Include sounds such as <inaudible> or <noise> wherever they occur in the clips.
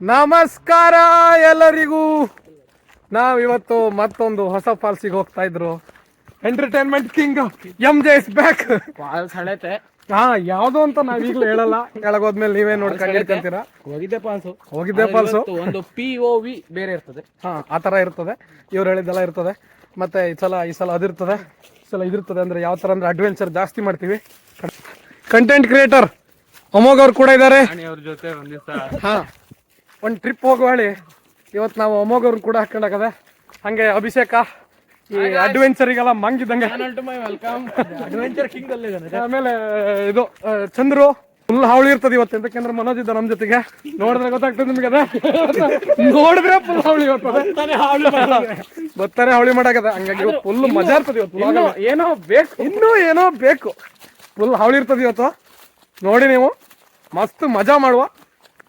ನಮಸ್ಕಾರ ಎಲ್ಲರಿಗೂ. ನಾವಿವತ್ತು ಮತ್ತೊಂದು ಹೊಸ ಫಾಲ್ಸಿಗೆ ಹೋಗ್ತಾ ಇದ್ರು. Entertainment king M J is back falls ಹಳೆತೆ. ಹಾ ಯಾವ್ದು ಅಂತ ನಾವ್ ಈಗ್ಲೂ ಹೇಳಲ್ಲ ಕೆಳಗೋದ್ಮೇಲೆ ನೀವೇ ನೋಡ್ಕೊಂಡು ಹೇಳ್ಕೊಂತೀರಾ ಹೋಗಿದ್ದೆ ಫಾಲ್ಸು. ಹೋಗಿದ್ದೆ ಫಾಲ್ಸು. ಒಂದು ಪಿ ಒ ವಿ ಬೇರೆ ಇರ್ತದೆ. ಹಾ ಆ ತರ ಇರ್ತದೆ. ಇವ್ರು ಹೇಳಿದ್ದೆಲ್ಲ ಇರ್ತದೆ. ಮತ್ತೆ ಈ ಸಲ ಈ ಸಲ ಅದಿರ್ತದೆ. ಈ ಸಲ ಇದಿರ್ತದೆ ಅಂದ್ರೆ ಯಾವ ತರ ಅಂದ್ರೆ ಅಡ್ವೆಂಚರ್ ಜಾಸ್ತಿ ಮಾಡ್ತೀವಿ. ಕಂಟೆಂಟ್ ಕ್ರಿಯೇಟರ್ ಅಮೋಘ್ ಅವ್ರು ಕೂಡ ಇದ್ದಾರೆ. ಅವ್ರ ಜೊತೆ ಒಂದ್ ದಿವಸ ಹಾ. ಒಂದು ಟ್ರಿಪ್ ಹೋಗುವಳಿ ಇವತ್ತು ನಾವು ಅಮೋಘವ್ರನ್ನ ಕೂಡ ಹಾಕೊಂಡಾಗದೆ ಹಂಗೆ ಅಭಿಷೇಕ ಈ ಅಡ್ವೆಂಚರಿಗೆಲ್ಲ ಮಂಗಿದಂಗೆ <laughs> ಆಮೇಲೆ ಇದು ಚಂದ್ರು ಫುಲ್ ಹಾವಳಿ ಇರ್ತದೆ ಇವತ್ತು. ಎಂತಕಂದ್ರೆ ಮನೋಜ್ ಇದ್ದ ನಮ್ ಜೊತೆಗೆ. ನೋಡಿದ್ರೆ ಗೊತ್ತಾಗ್ತದೆ ನಿಮ್ಗೆ ಅದ. <laughs> ನೋಡಿದ್ರೆ ಫುಲ್ ಹಾವಳಿ ಇರ್ತದೆ. ಬರ್ತಾರೆ ಹಾವಳಿ ಮಾಡಾಕದ. ಹಂಗಾಗಿ ಫುಲ್ ಮಜಾ ಇರ್ತದೆ ಇವತ್ತು ಏನೋ ಬೇಕು. ಇನ್ನೂ ಏನೋ ಬೇಕು. ಫುಲ್ ಹಾವಳಿ ಇರ್ತದೆ ಇವತ್ತು. ನೋಡಿ ನೀವು. ಮಸ್ತ್ ಮಜಾ ಮಾಡುವ.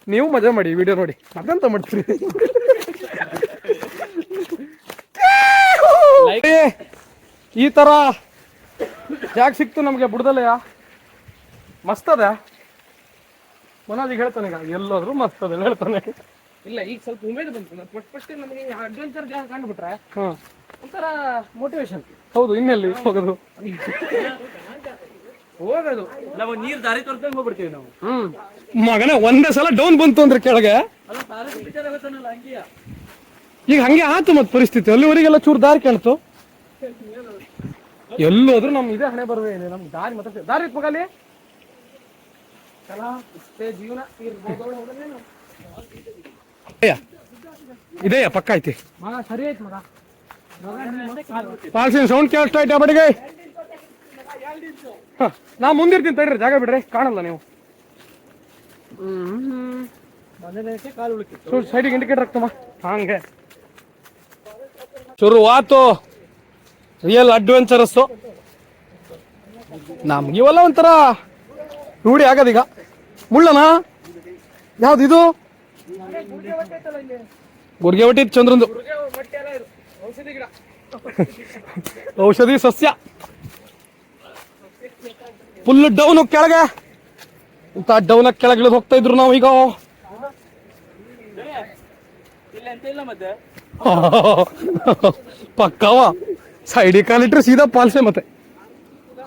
ನೀವು ಮಜಾ ಮಾಡಿ ವಿಡಿಯೋ ನೋಡಿ. ಅದಂತ ಮಾಡ್ತೀರಿ. ಈ ತರ ಜಾಗ ಸಿಕ್ತು ನಮಗೆ ಬುಡದಲ್ಲಯ್ಯ ಮಸ್ತ್ ಅದ. ಮನೋಜಿಗೆ ಹೇಳ್ತಾನೆ ಈಗ ಎಲ್ಲೋದ್ರು ಮಸ್ತ್ ಅದ ಹೇಳ್ತಾನೆ. ಇಲ್ಲ ಈಗ ಸ್ವಲ್ಪ ಉಮೇದು ಬಂತು. ಫಸ್ಟ್ ಫಸ್ಟ್ ನಮಗೆ ಅಡ್ವೆಂಚರ್ ಜಾಗ ಕಂಡುಬಿಟ್ರೆ ಒಂಥರ ಮೋಟಿವೇಶನ್ ಹೌದು ಇನ್ನೆಲ್ಲಿ ಹೋಗೋದು? <laughs> ಹೋಗೋದು. ನಾವು ನೀರ್ ದಾರಿ ತೋರ್ಸ್ದಂಗ್ ಹೋಗ್ಬಿಡ್ತೀವಿ ನಾವು. ಹ್ಮ್. ಮಗನೇ ಒಂದೇ ಸಲ ಡೌನ್ ಬಂತು ಅಂದ್ರೆ ಕೆಳಗೆ? ಅಲ್ಲ ದಾರಿ ಪಿಕ್ಚರ್ ಆಗುತ್ತಾನಲ್ಲ ಹಂಗೆಯ? ಈಗ ಹಂಗೆ ಆತು ಮತ್ತೆ ಪರಿಸ್ಥಿತಿ. ಅಲ್ಲಿವರೆಗೆಲ್ಲ ಚೂರು ದಾರಿ ಕೇಳ್ತು ಎಲ್ಲೋದ್ರು ನಮ್ ಇದೇ ಹಣೆ ಬರುವ ನಮ್ ದಾರಿ ಮತ್ತೆ ದಾರಿ ಇತ್ತು ಇಷ್ಟೇ ಜೀವನ ಇದೆಯಾ? ಪಕ್ಕ ಐತಿ. ಮಗ ಸರಿ ಆಯ್ತು ಮಗ. ಪಾಲ್ಸಿನ ಸೌಂಡ್ ಕೇಳಿಸ್ತಾ ಐತೆ ಬಡಿಗೆ? ನಾ ಮುಂದಿರ್ತೀನಿ ತಡ್ರಿ ಜಾಗ ಬಿಡ್ರಿ ಕಾಣಲ್ಲ ನೀವು. ಸೈಡಿಗೆ ಇಂಡಿಕೇಟರ್ ಹಾಕ್ತಮ್ಮ. ಹಂಗೆ. ಶುರುವಾತು. ರಿಯಲ್ ಅಡ್ವೆಂಚರಸ್ಸು ನಮ್ಗೆ ಇವೆಲ್ಲ ಒಂಥರ ರೂಢಿ ಆಗದೀಗ ಮುಳ್ಳನ ಯಾವ್ದು ಇದು? ಗುರ್ಗೆ ಹೊಟ್ಟಿ ಚಂದ್ರಂದು. ಔಷಧಿ ಸಸ್ಯ. ಫುಲ್ ಡೌನ್ ಕೆಳಗೆ. ಇಂತ ಡೌನ್ ಕೆಳಗೆ ಇಳಿದು ಹೋಗ್ತಾ ಇದ್ರು ನಾವು ಈಗ. ಪಕ್ಕವ? ಸೈಡಿ ಕಾಲಿಟ್ರೆ ಸೀದಾ ಪಾಲ್ಸೆ ಮತ್ತೆ.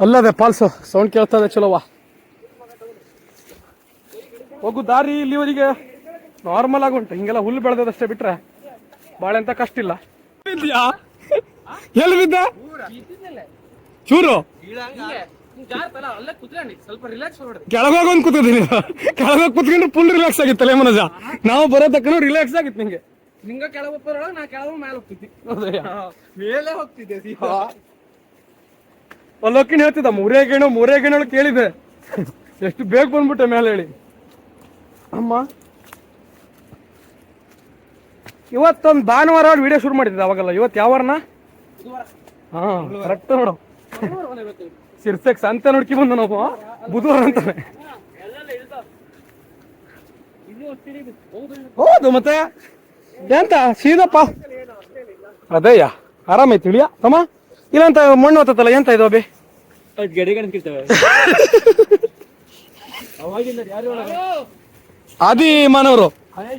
ಅಲ್ಲದೆ ಪಾಲ್ಸು ಸೌಂಡ್ ಕೇಳ್ತಾ ಇದೆ ಚಲೋವಾ. ಹೋಗು ದಾರಿ ಇಲ್ಲಿವರೆಗೆ. ನಾರ್ಮಲ್ ಆಗಿ ಉಂಟು, ಹಿಂಗೆಲ್ಲ ಹುಲ್ಲು ಬೆಳೆದದಷ್ಟೇ ಬಿಟ್ರೆ ಬಾಳೆ ಅಂತ ಕಷ್ಟ ಇಲ್ಲ. ಎಲ್ಲಿ ಬಿದ್ದ ಚೂರು. ಸ್ವಲ್ಪ ರಿಲ್ಯಾಕ್ಸ್ ಹೊರಡ್ರಿ ಕೆಳಗೋಗಿ ಕೂತ್ಕೊಂಡ್ರೆ ಫುಲ್ ರಿಲ್ಯಾಕ್ಸ್ ಆಗಿತ್ತು ತಲೆ ಮನಜ. ನಾವು ಬರೋ ತಕ್ಕ ರಿಲ್ಯಾಕ್ಸ್ ಆಗಿತ್ತು ನಿಂಗೆ. ನಿಂಗ ಕೆಳಗೆ ಹೋಗ್ತಾರೊಳಗೆ ನಾ ಕೆಳಗೆ ಮೇಲೆ ಹೋಗ್ತಿದ್ದೆ? ಮೇಲೆ ಹೋಗ್ತಿದ್ದೆ ಸೀದಾ ಅಲ್ಲೋಕಿನ ಹೇಳ್ತಿದ್ದ ಮೂರೇ ಗೇಣು ಮೂರೇ ಗೇಣು ಕೇಳಿದೆ. ಎಷ್ಟು ಬೇಗ ಬಂದ್ಬಿಟ್ಟೆ ಮೇಲೆ ಹೇಳಿ. ಅಮ್ಮ. ಇವತ್ತೊಂದು ಭಾನುವಾರ ವಿಡಿಯೋ ಶುರು ಮಾಡಿದ್ದೆ ಅವಾಗಲ್ಲ. ಇವತ್ತು ಯಾವ ವಾರನ? ಬುಧವಾರ ಹಾ ಕರೆಕ್ಟ್ ನೋಡು. ಸಿರ್ಸೆಕ್ ಸಂತೆ ನೋಡ್ಕಿ ಬಂದ ನಾವು. ಬುಧವಾರ ಅಂತಾನೆ. ಹೌದು ಮತ್ತೆ? ಎಂತ? ಸೀದಪ್ಪ? ಅದೇಯ್ಯ ಆರಾಮೈತಿ ಇಳಿಯ? ತಮ್ಮ? ಇಲ್ಲಂತ ಮಣ್ಣು ಹೊತ್ತಲ್ಲ ಎಂತ ಇದು ಅಬಿ ಆದಿ ಮಾನವರು ಅಲ್ಲೇ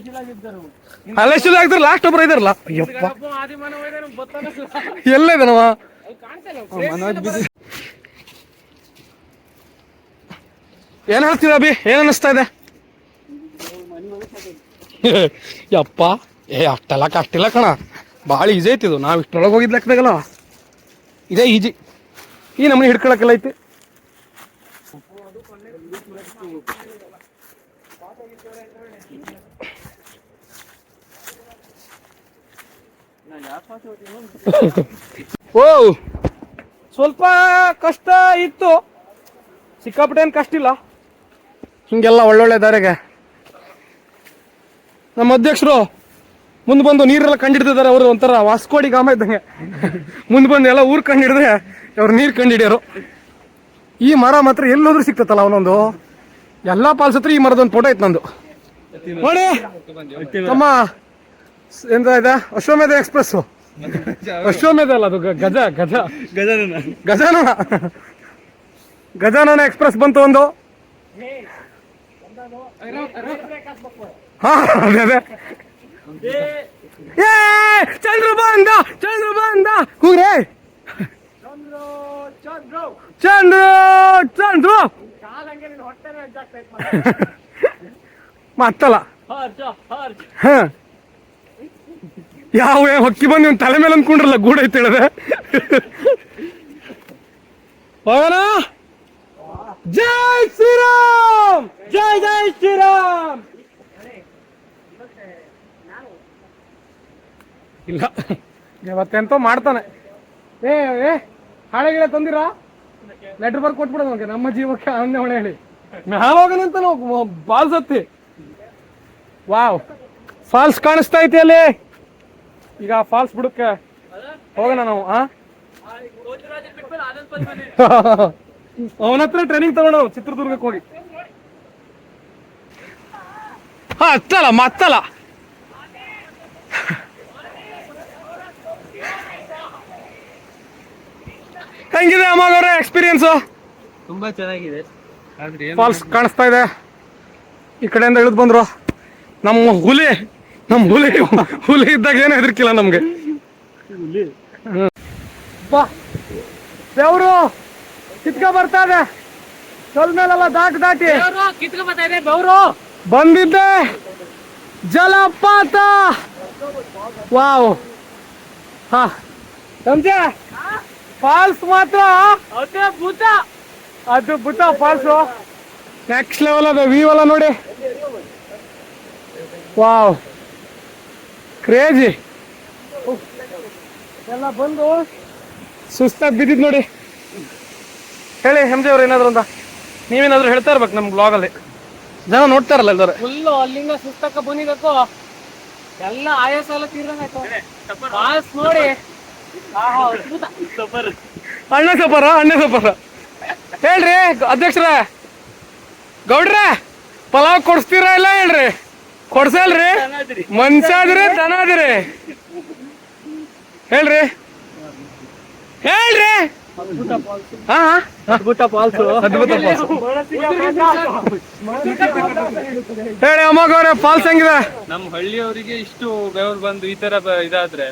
ಅಲ್ಲೆಷ್ಟು ಆಗ್ತಾರೆ ಲಾಸ್ಟ್ ಒಬ್ರು ಇದಾರಲ್ಲ ಅಯ್ಯಪ್ಪ ಎಲ್ಲ ಇದಾನವ ಮನೋಜ್ ಕಾಣ್ತಲ್ಲ ಏನ್ ಹೇಳ್ತೀರ ಅಭಿ? ಏನ್ ಅನಿಸ್ತಾ ಇದೆ? <laughs> ಯಪ್ಪ. ಏ ಅಷ್ಟೆಲ್ಲ ಕಷ್ಟಿಲ್ಲ ಕಣ. ಭಾಳ ಈಜಿ ಐತಿ ಇದು. ನಾವು ಇಷ್ಟರೊಳಗೆ ಹೋಗಿದ್ ಲೆಕ್ಕದಾಗಲ್ಲ. ಇದೇ ಈಜಿ ಈ ನಮ್ಮನೆ ಹಿಡ್ಕೊಳಕ್ಕೆಲ್ಲ ಐತಿ. ಓ ಸ್ವಲ್ಪ ಕಷ್ಟ ಇತ್ತು. ಸಿಕ್ಕಾಪಟ್ಟೆ ಏನು ಕಷ್ಟ ಇಲ್ಲ. ಹಿಂಗೆಲ್ಲ ಒಳ್ಳೊಳ್ಳೆ ದಾರಿಗೆ. ನಮ್ಮ ಅಧ್ಯಕ್ಷರು ಮುಂದೆ ಬಂದು ನೀರೆಲ್ಲ ಕಂಡಿಡ್ತಿದ್ದಾರೆ ಅವರು ಒಂಥರ ವಾಸ್ಕೋಡಿ ಗಾಮ ಇದ್ದಂಗೆ. ಮುಂದೆ ಬಂದು ಎಲ್ಲ ಊರ್ ಕಂಡಿಡಿದ್ರೆ ಅವ್ರು ನೀರು ಕಂಡಿಡ್ಯಾರು. ಈ ಮರ ಮಾತ್ರ ಎಲ್ಲೋದ್ರೂ ಸಿಕ್ತತ್ತಲ್ಲ ಅವನೊಂದು. ಎಲ್ಲಾ ಪಾಲ್ಸ್ ಹತ್ರ ಈ ಮರದೊಂದು ಫೋಟೋ ಐತೆ ನಂದು. ನೋಡಿ. ತಮ್ಮ ಎಂತ ಇದೆ? ಅಶ್ವಮೇಧ ಎಕ್ಸ್ಪ್ರೆಸ್ ಅಶ್ವಮೇಧ ಅಲ್ಲ ಅದು ಗಜ ಗಜ. ಗಜಾನನ. ಗಜಾನನ. ಗಜಾನನ ಎಕ್ಸ್ಪ್ರೆಸ್ ಬಂತು ಒಂದು. ಹಾ, ಅದೇ ಏ, ಚಂದ್ರು ಬಂದ ಚಂದ್ರು ಬಂದ. ಕೂಗ್ರೆ. ಚಂದ್ರು ಚಂದ್ರು. ಮತ್ತಲ್ಲ. ಹ. ಯಾವ ಹೊಕ್ಕಿ ಬಂದು ನೀವು ತಲೆ ಮೇಲೆ ಅಂದ್ಕೊಂಡ್ರಲ್ಲ, ಗೂಡೈತೆ ಹೇಳದೆ. ಹೋಗೋಣ. ಜೈ ಶ್ರೀರಾಮ್! ಜೈ ಜೈ ಶ್ರೀರಾಮ್! ಇಲ್ಲ. ಇವತ್ತೆಂತೋ ಮಾಡ್ತಾನೆ. ಏ ಏ ಹಾಳೆ ಗಿಡ ತಂದಿರಾ? ಲೆಟರ್ ಬರ್ಕ್ ಕೊಟ್ಬಿಡೋದು ಅವನಿಗೆ ನಮ್ಮ ಜೀವಕ್ಕೆ ಆನಂದ ಹೊಣೆ ಹೇಳಿ. ಅಂತ ನಾವು ಬಾಲ್ ಸತ್ತಿ. ವಾವ್. ಫಾಲ್ಸ್ ಕಾಣಿಸ್ತಾ ಐತಿ ಅಲ್ಲಿ ಈಗ ಫಾಲ್ಸ್ ಬಿಡಕ್ಕೆ ಹೋಗೋಣ ನಾವು ಆ? <laughs> ಅವನ ಹತ್ರ ಟ್ರೈನಿಂಗ್ ತಗೊಂಡು ಚಿತ್ರದುರ್ಗಕ್ಕೆ ಹೋಗಿ. ಹಾ ಹತ್ತಲ್ಲ ಮತ್ತಲ್ಲ ಹೆಂಗಿದೆ ಅಮ್ಮಗವ್ರೆ ಅವರೇ ಎಕ್ಸ್ಪೀರಿಯನ್ಸ್ ತುಂಬಾ ಚೆನ್ನಾಗಿದೆ. ಆದ್ರೆ ಫಾಲ್ಸ್ ಕಾಣಿಸ್ತಾ ಇದೆ. ಈ ಕಡೆಯಿಂದ ಇಳಿದು ಬಂದ್ರು. ನಮ್ಮ ಹುಲಿ ನಮ್ಮ ಹುಲಿ ಹುಲಿ ಇದ್ದಾಗ ಏನು ಹೆದರ್ಕಿಲ್ಲ ನಮ್ಗೆ. ಹ್ಮ್. ಬಾ. ಬೆವರು ಕಿತ್ಕ ಬರ್ತಾ ಇದೆ. ಕಲ್ ಮೇಲೆಲ್ಲ ದಾಟಿ. ದಾಟಿ ಬರ್ತಾ ಇದೆ ಬೆವರು ಬಂದಿದ್ದೆ. ಜಲಪಾತ. ವಾವ್. ಹಾ. ಸಂಜೆ ಫಾಲ್ಸ್ ಮಾತ್ರ. ಅದೇ ಭೂತ ಅದ್ಭುತ ಫಾಲ್ಸ್ ನೆಕ್ಸ್ಟ್ ಲೆವೆಲ್ ಅದ ವ್ಯೂ ಎಲ್ಲ ನೋಡಿ. ವಾವ್. ಕ್ರೇಜಿ ಎಲ್ಲ ಬಂದು ಸುಸ್ತಾಗಿ ಬಿದ್ದಿದ್ ನೋಡಿ. ಹೇಳಿ ಹೆಮ್ಜೆ ಅವ್ರು ಏನಾದ್ರು ಅಂತ ನೀವೇನಾದ್ರು ಹೇಳ್ತಾ ಇರ್ಬೇಕು ನಮ್ಮ ಬ್ಲಾಗಲ್ಲಿ ಜನ ನೋಡ್ತಾರಲ್ಲ ಎಲ್ಲರೂ. ಫುಲ್ಲು ಅಲ್ಲಿಂದ ಸುಸ್ತಕ್ಕ ಬಂದಿದ್ದಕ್ಕೂ ಎಲ್ಲ ಆಯಾಸ ಎಲ್ಲ ತೀರಂಗಾಯ್ತು ಫಾಲ್ಸ್ ನೋಡಿ. ಆಹಾ ಅದ್ಭುತ. ಅಣ್ಣ ಸಪರ ಅಣ್ಣ ಸಪರ ಹೇಳ್ರಿ ಅಧ್ಯಕ್ಷರ. ಗೌಡ್ರ ಪಲಾವ್ ಕೊಡ್ಸ್ತೀರಾ ಇಲ್ಲ ಹೇಳ್ರಿ? ಕೊಡ್ಸಲ್ರಿ? ಮನ್ಸಾದ್ರಿ ದನ ಆದ್ರಿ ಹೇಳ್ರಿ. ಹೇಳ್ರಿ. ಅದ್ಭುತ ಫಾಲ್ಸ್ ಅದ್ಭುತ. ಹೇಳಿ ಅಮ್ಮಗವ್ರೆ ಫಾಲ್ಸ್ ಹೆಂಗಿದೆ? ನಮ್ಮ ಹಳ್ಳಿಯವರಿಗೆ ಇಷ್ಟು ಬೆವರು ಬಂದು ಈ ತರ ಇದಾದ್ರೆ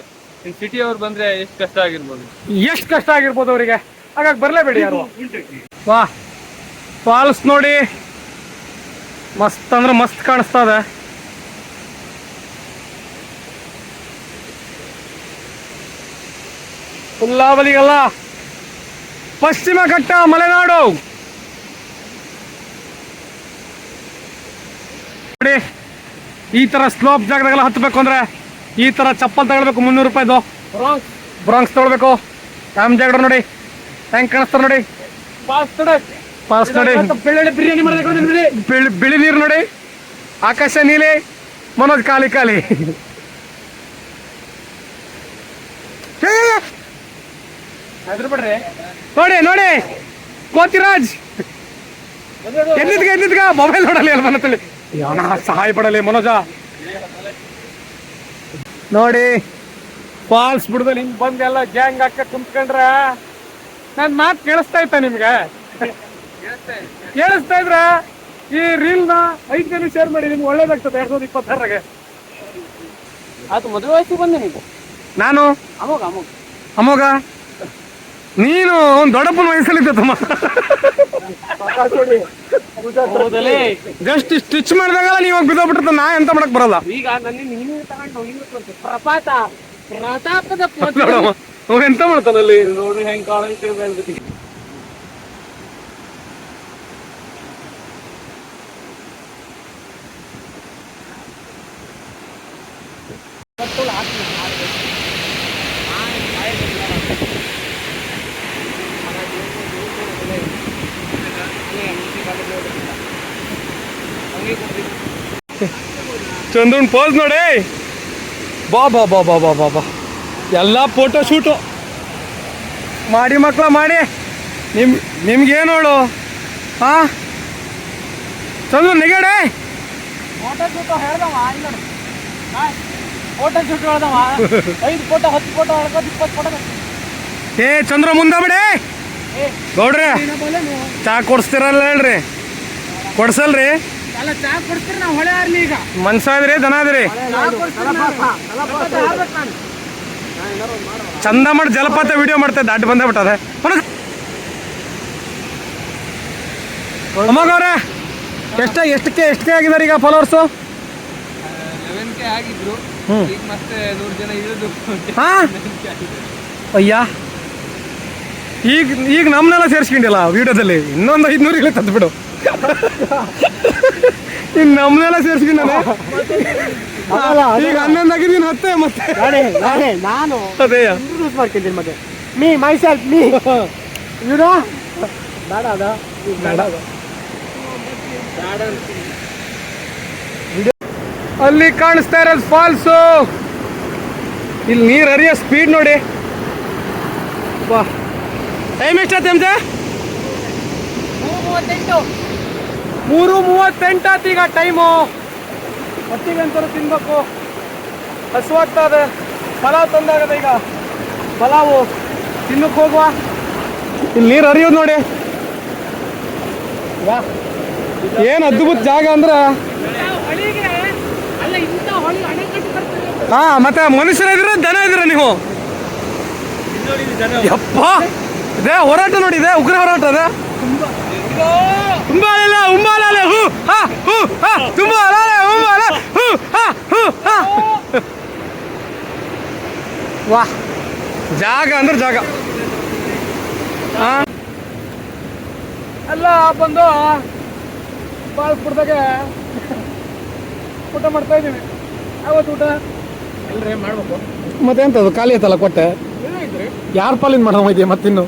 ಇನ್ ಸಿಟಿ ಅವ್ರು ಬಂದ್ರೆ ಎಷ್ಟು ಕಷ್ಟ ಆಗಿರ್ಬೋದು. ಎಷ್ಟು ಕಷ್ಟ ಆಗಿರ್ಬೋದು ಅವರಿಗೆ? ಹಾಗಾಗಿ ಬರ್ಲೇಬೇಡಿ ಯಾರು? ವಾ. ಫಾಲ್ಸ್ ನೋಡಿ. ಮಸ್ತ್ ಅಂದ್ರೆ ಮಸ್ತ್ ಕಾಣಿಸ್ತಾ ಇದೆ. ಹುಲ್ಲಾವಲಿಗಲ್ಲ ಪಶ್ಚಿಮ ಘಟ್ಟ ಮಲೆನಾಡು. ನೋಡಿ ಈ ತರ ಸ್ಲೋಪ್ ಜಾಗದಾಗೆಲ್ಲ ಹತ್ತಬೇಕು ಅಂದ್ರೆ ಈ ತರ ಚಪ್ಪಲ್ ತಗೊಳ್ಬೇಕು ಮುನ್ನೂರು ರೂಪಾಯಿದು. ಬ್ರಾಂಕ್ಸ್ ತಗೊಳ್ಬೇಕು. ರಾಮ್ ಜಾಗ ನೋಡಿ. ಹೆಂಗ್ ಕಾಣಿಸ್ತಾರ ನೋಡಿ. ಪಾಸ್ ನೋಡಿ. ಬಿಳಿ ನೀರು ನೋಡಿ. ಆಕಾಶ ನೀಲಿ ಮನೋಜ್ ಖಾಲಿ ಖಾಲಿ ಏ, ಹೆದರ್ಬಿಡ್ರಿ ನೋಡಿ ನೋಡಿ. ಕೋತಿರಾಜ್ ಎಲ್ಲಿದ್ಗ ಎಲ್ಲಿದ್ಗ? ಮೊಬೈಲ್ ನೋಡಲಿ ಅಲ್ಲಿ ಮನತಲ್ಲಿ ಯಾವನ ಸಹಾಯ ಪಡಲಿ ಮನೋಜ. ನೋಡಿ ಫಾಲ್ಸ್ ಬಿಡದಲ್ಲಿ ಹಿಂಗ್ ಬಂದ್ ಎಲ್ಲ ಗ್ಯಾಂಗ್ ಹಾಕ ಕುಂತ್ಕೊಂಡ್ರ ನನ್ ಮಾತು ಕೇಳಿಸ್ತಾ ಇತ್ತ ನಿಮ್ಗೆ? ಕೇಳಿಸ್ತಾ ಇದ್ರ? ಈ ರೀಲ್ನ ಐದು ಜನ ಶೇರ್ ಮಾಡಿ ನಿಮ್ಗೆ ಒಳ್ಳೇದಾಗ್ತದೆ ಎರಡ್ ಸಾವಿರದ ಇಪ್ಪತ್ತಾರಾಗ ಅದು ಮದುವೆ ವಯಸ್ಸಿಗೆ ಬಂದೆ ನೀವು. ನಾನು? ಅಮೋಘ ಅಮೋಘ. ಅಮೋಘ? ನೀನು ಒಂದ್ ದೊಡ್ಡಪ್ಪನ ವಯಸ್ಸಲ್ಲಿ ತಮ್ಮ ಜಸ್ಟ್ ಸ್ಟಿಚ್ ಮಾಡಿದಾಗ ನೀವು ಬಿದ್ದೋಗ್ಬಿಟ್ಟಿರ್ತ ನಾ ಎಂತ ಮಾಡಕ್ ಬರಲ್ಲ. ಈಗ ನನ್ನ ನೀನು ತಗೊಂಡು ಪ್ರಪಾತ ಪ್ರತಾಪದ ಎಂತ ಮಾಡ್ತಾನಲ್ಲಿ? ನೋಡಿ ಹೆಂಗ್ ಕಾಣಿಸ್ತೀವಿ ಚಂದ್ರನ್ ಪೋಸ್ ನೋಡಿ. ಬಾ ಬಾ ಬಾ ಬಾ ಬಾ ಬಾ ಬಾ. ಎಲ್ಲ ಫೋಟೋ ಶೂಟು ಮಾಡಿ ಮಕ್ಕಳ ಮಾಡಿ. ನಿಮ್ ನಿಮ್ಗೇನು ಹೇಳು ಹಾ? ಚಂದ್ರ ನಿಗಡೆ. ಫೋಟೋ ಶೂಟ್ ಹೇಳ್ದವ? ಫೋಟೋ ಶೂಟ್ ಹೇಳ್ದವ. ಐದು ಫೋಟೋ ಹತ್ತು ಫೋಟೋ ಹೇಳ್ಬೋದು ಇಪ್ಪತ್ತು ಫೋಟೋ ಏ ಚಂದ್ರ ಮುಂದೆ ಬಿಡಿ. ಗೌಡ್ರಿ ಚಾ ಕೊಡಿಸ್ತೀರಲ್ಲ ಹೇಳ್ರಿ. ಕೊಡ್ಸಲ್ರಿ. ಅಲ್ಲ ಚಾ ಕೊಡ್ತೀರಿ ನಾವು ಹೊಳೆ ಆರ್ಲಿ ಈಗ. ಮನ್ಸ ಇದ್ರಿ ದನ ನಾವು. ಚಂದ ಮಾಡಿ ಜಲಪಾತ ವಿಡಿಯೋ ಮಾಡ್ತಾ ಇದ್ದ ಅಡ್ಡ ಬಂದೇ ಬಿಟ್ಟದೆ ಅಮ್ಮಗವ್ರೆ ಎಷ್ಟ ಎಷ್ಟಕ್ಕೆ ಎಷ್ಟಕ್ಕೆ ಆಗಿದ್ದಾರೆ ಈಗ ಫಾಲೋವರ್ಸು ಲೆವೆನ್ ಕೆ ಆಗಿದ್ರು. ಈಗ ಮತ್ತೆ ನೂರು ಜನ ಇರೋದು. ಹಾ? ಅಯ್ಯ. ಈಗ ಈಗ ನಮ್ಮನ್ನೆಲ್ಲ ಸೇರಿಸ್ಕೊಂಡಿಲ್ಲ ವಿಡಿಯೋದಲ್ಲಿ ಇನ್ನೊಂದು ಐದ್ನೂರು ಇಲ್ಲ ತಂದು ಬಿಡು. ಇನ್ನು ನಮ್ಮನ್ನೆಲ್ಲ ಸೇರಿಸ್ಕೊಂಡಾನೆ ಈಗ ಹನ್ನೊಂದು ಆಗಿದ್ದೀನಿ ಹತ್ತೆ ಮತ್ತೆ. ನಾನೇ ನಾನೇ ನಾನು ಇಂಟ್ರೊಡ್ಯೂಸ್ ಮಾಡ್ಕೊಂತೀನಿ ಮತ್ತೆ ಮೀ ಮೈ ಸೆಲ್ಫ್ ಮೀ ಇವ್ರು ಬೇಡ ಅದ. ಬೇಡ ಅದ. ಅಲ್ಲಿ ಕಾಣಿಸ್ತಾ ಇರೋದು ಫಾಲ್ಸು ಇಲ್ಲಿ ನೀರು ಹರಿಯೋ ಸ್ಪೀಡ್ ನೋಡಿ. ವಾ ಟೈಮ್ ಎಷ್ಟಾಯ್ತು ಎಂಜೆ ಮೂವತ್ತೆಂಟು. ಮೂರು ಮೂವತ್ತೆಂಟಾತ್ ಈಗ ಟೈಮು. ಹೊತ್ತಿಗೆ ಅಂತಾರೆ ತಿನ್ಬೇಕು. ಹಸುವಾಗ್ತಾ ಇದೆ ಪಲಾವ್ ತಂದಾಗದ ಈಗ ಪಲಾವು ತಿನ್ನಕ್ಕೆ ಹೋಗುವ. ಇಲ್ಲಿ ನೀರು ಹರಿಯೋದು ನೋಡಿ. ಏನು ಅದ್ಭುತ ಜಾಗ ಅಂದ್ರೆ? ಹಾ, ಮತ್ತೆ ಮನುಷ್ಯರ ಇದ್ರೆ ದನ ಇದ್ರೆ ನೀವು. ಯಪ್ಪ! ಇದೇ ಹೋರಾಟ ನೋಡಿ, ಇದೆ ಉಗ್ರ ಹೋರಾಟ ಇದೆ. ಉಂಬಾಲೆಲ್ಲ ಉಂಬಾಲೆ ಹೂ ಹಾ ಹೂ ಹಾ ತುಂಬಾಲೆ ಉಂಬಾಲ ಹೂ ಹಾ ಹೂ ಹಾ. ವಾ ಜಾಗ ಅಂದ್ರೆ ಜಾಗ. ಹಾ ಎಲ್ಲ ಬಂದು ಬಾಳ್ಪುರದಾಗೆ ಊಟ ಮಾಡ್ತಾ ಇದ್ದೀವಿ. ಯಾವತ್ತು ಊಟ? ಎಲ್ರಿ ಮಾಡ್ಬೇಕು. ಮತ್ತೆ ಎಂತದು ಖಾಲಿ ಐತಲ್ಲ ಕೊಟ್ಟೆ? ಯಾರ ಪಾಲಿನ ಮಾಡೋ ಇದೆಯಾ ಮತ್ತಿನ್ನು?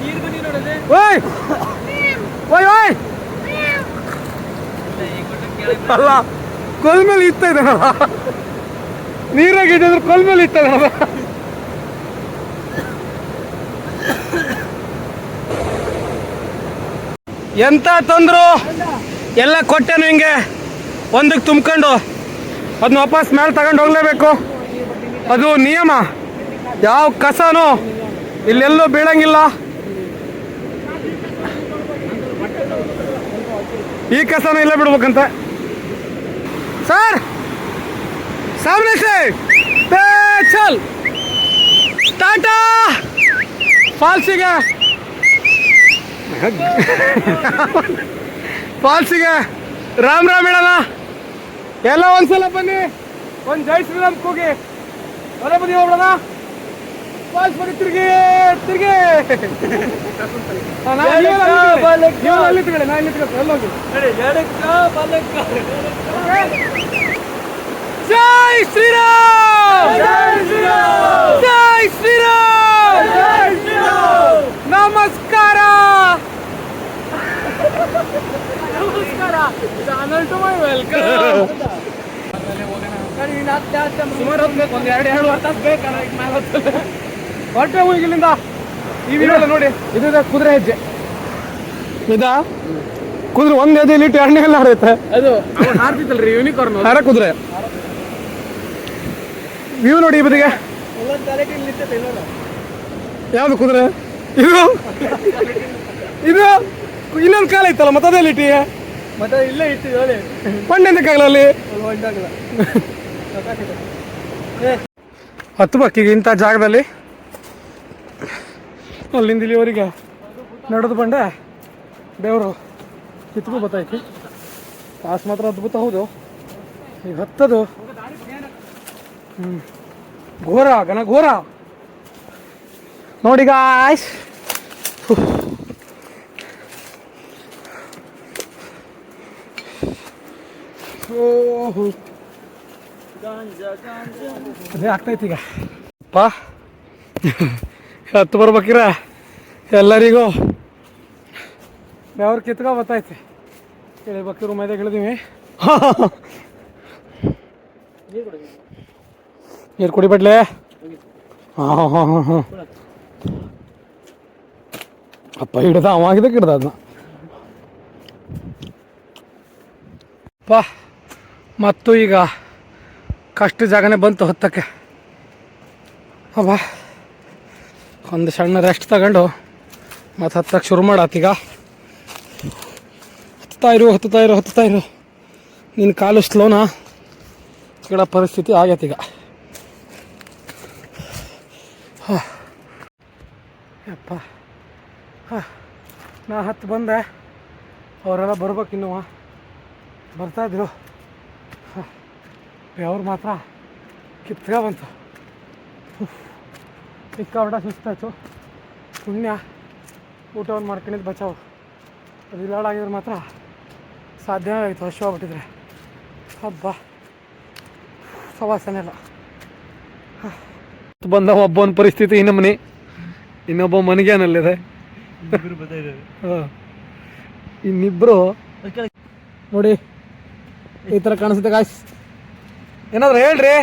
ನೀರು ನೋಡದೆ. ಓಯ್! ಓಯ್ ಓಯ್! ಅಲ್ಲ ಕೊಲ್ ಮೇಲೆ ಇತ್ತ ಇದ್ದಾನಲ್ಲ? ನೀರಾಗಿ ಇಟ್ಟಿದ್ರೆ ಕೊಲ್ ಮೇಲೆ ಇತ್ತ ಇದ್ದಾನಲ್ಲ? ಎಂತ ತಂದ್ರು? ಎಲ್ಲ ಕೊಟ್ಟೆನು ಹಿಂಗೆ? ಒಂದಕ್ಕೆ ತುಂಬ್ಕೊಂಡು? ಅದನ್ನ ವಾಪಸ್ ಮೇಲೆ ತಗೊಂಡು ಹೋಗಲೇಬೇಕು. ಅದು ನಿಯಮ. ಯಾವ ಕಸನೂ ಇಲ್ಲೆಲ್ಲೂ ಬೀಳಂಗಿಲ್ಲ. ಈ ಕಸನ ಇಲ್ಲೇ ಬಿಡ್ಬೇಕಂತೆ. ಸರ್! ಸಾಮನೆ ಚಲ್! ಟಾಟಾ! ಫಾಲ್ಸಿಗೆ! ಫಾಲ್ಸಿಗೆ! ರಾಮ್ ರಾಮ್ ಹೇಳೋಣ ಎಲ್ಲ ಒಂದ್ಸಲ ಬನ್ನಿ. ಒಂದ್ ಜೈ ಶ್ರೀರಾಮ್ ಕೂಗಿ. ಹೊರ ಬನ್ನಿ ಹೋಗ್ಬಿಡೋಣ. ಫಾಲ್ಸ್ ಬನ್ನಿ ತಿರುಗಿ ತಿರುಗಿ. ಅಲ್ಲಿ ತಿರ್ಗಿ. ನೀವೆಲ್ಲ ಅಲ್ಲಿ ತಿರ್ಗಿ, ನಾ ಇಲ್ಲಿ ತಿರ್ಗಿ, ಎಲ್ಲ ಹೋಗಿ. ಜೈ ಶ್ರೀರಾಮ್! ಜೈ ಶ್ರೀರಾಮ್! ಜೈ ಶ್ರೀರಾಮ್! ನಮಸ್ಕಾರ! Channel to my welcome. ಸುಮಾರು ಹೊತ್ತು ಒಂದು ಎರಡು ಎರಡು ವರ್ಷ ಬೇಕಲ್ಲ ಈಗ ಮೇಲೆ ಹೋಗಿ ಇಲ್ಲಿಂದ. ಈ ವಿಡಿಯೋ ನೋಡಿ. ಇದು ಕುದುರೆ ಹೆಜ್ಜೆ. ಇದಾ? ಕುದುರೆ ಒಂದ್ ಎದೆ ಲೀಟರ್ ಎಲ್ಲ ಹರಿಯುತ್ತೆ ಅದು ಹಾರ್ತಿತ್ತಲ್ರಿ ಯೂನಿಕಾರ್ನ್ ಹರ ಕುದುರೆ. ವ್ಯೂ ನೋಡಿ ಇವರಿಗೆ ಯಾವ್ದು ಕುದುರೆ? ಇದು? ಇದು? ಇನ್ನೊಂದು ಕಾಲ ಇತ್ತಲ್ಲ ಮತ್ತೆ ಇಟ್ಟಿ ಮತ್ತೆ ಇಲ್ಲೇ ಇಟ್ಟು ಹೇಳಿ. ಪಂಡೆಂದಕ್ಕಾಗಲ್ಲ ಅಲ್ಲಿ ಹತ್ತು ಬಕ್ಕಿಗೆ ಇಂಥ ಜಾಗದಲ್ಲಿ? ಅಲ್ಲಿಂದ ಇಲ್ಲಿವರೆಗೆ ನಡೆದು ಬಂಡೆ ದೇವರು ಕಿತ್ಕೊ ಬತ್ತೈತಿ ಪಾಸ್ ಮಾತ್ರ ಅದ್ಭುತ ಹೌದು. ಈಗ ಹತ್ತದು. ಹ್ಞೂ ಘೋರ ಘನ ಘೋರ. ನೋಡಿ ಗಾಯ್ಸ್ ಓಹೋ ಅದೇ ಆಗ್ತೈತಿ ಈಗ ಪಾ ಹತ್ತು ಬರ್ಬೇಕಿರ ಎಲ್ಲರಿಗೂ ಯಾವ್ರು ಕಿತ್ಕೊ ಬತ್ತೈತಿ ಇಳಿಬೇಕಿರು ಮೈದಾಗ ಇಳಿದೀವಿ ನೀರು ಕುಡಿಬಿಡ್ಲೆ ಹಾಂ ಹಾಂ ಹಾಂ ಹಾಂ ಅಪ್ಪ ಹಿಡ್ದ ಅವಾಗಿದ್ದಕ್ಕೆ ಹಿಡ್ದ ಅದನ್ನ ಪಾ ಮತ್ತು ಈಗ ಕಷ್ಟ ಜಾಗನೇ ಬಂತು ಹೊತ್ತಕ್ಕೆ. ಅವ ಒಂದು ಸಣ್ಣ ರೆಸ್ಟ್ ತಗೊಂಡು ಮತ್ತು ಹತ್ತಕ್ಕೆ ಶುರು ಮಾಡತ್ತೀಗ ಹತ್ತುತ್ತಾ ಇರು ಹತ್ತುತ್ತಾ ಇರು ಹತ್ತುತ್ತಾ ಇರು. ನಿನ್ನ ಕಾಲು ಸ್ಲೋನಾ ಈಗಡ ಪರಿಸ್ಥಿತಿ ಆಗೈತೀಗ ಹಾ. ಯಪ್ಪ. ಹಾಂ. ನಾ ಹತ್ತು ಬಂದೆ. ಅವರೆಲ್ಲ ಬರ್ಬೇಕು ಬರ್ತಾ ಅವ್ರು ಮಾತ್ರ? ಕಿತ್ಕೊ ಬಂತು. ಸಿಕ್ಕಾಬಿಟ್ಟ ಸುಸ್ತಾಯ್ತು ಪುಣ್ಯ. ಊಟವನ್ನು ಮಾಡ್ಕೊಂಡಿದ್ದು ಬಚಾವು. ಅದು ಇಲ್ಲಾಡಾಗಿದ್ರೆ ಮಾತ್ರ ಸಾಧ್ಯವೇ ಆಯಿತು ಹಶ್ವಾಗ್ಬಿಟ್ಟಿದ್ರೆ ಹಬ್ಬ ಸವಾಸನೆ ಇಲ್ಲ. ಬಂದ ಒಬ್ಬನ ಪರಿಸ್ಥಿತಿ ಇನ್ನೊಮ್ಮನೆ. ಇನ್ನೊಬ್ಬ ಮನೆಗೇನಲ್ಲಿದೆ ಇನ್ನಿಬ್ರು ನೋಡಿ ಈ ಥರ ಕಾಣಿಸುತ್ತೆ ಗಾಯ್ಸ್ ಏನಾದ್ರು ಹೇಳ್ರಿ.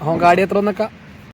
ಹ್ಞೂ ಗಾಡಿ ಹತ್ರ ಒಂದಕ್ಕ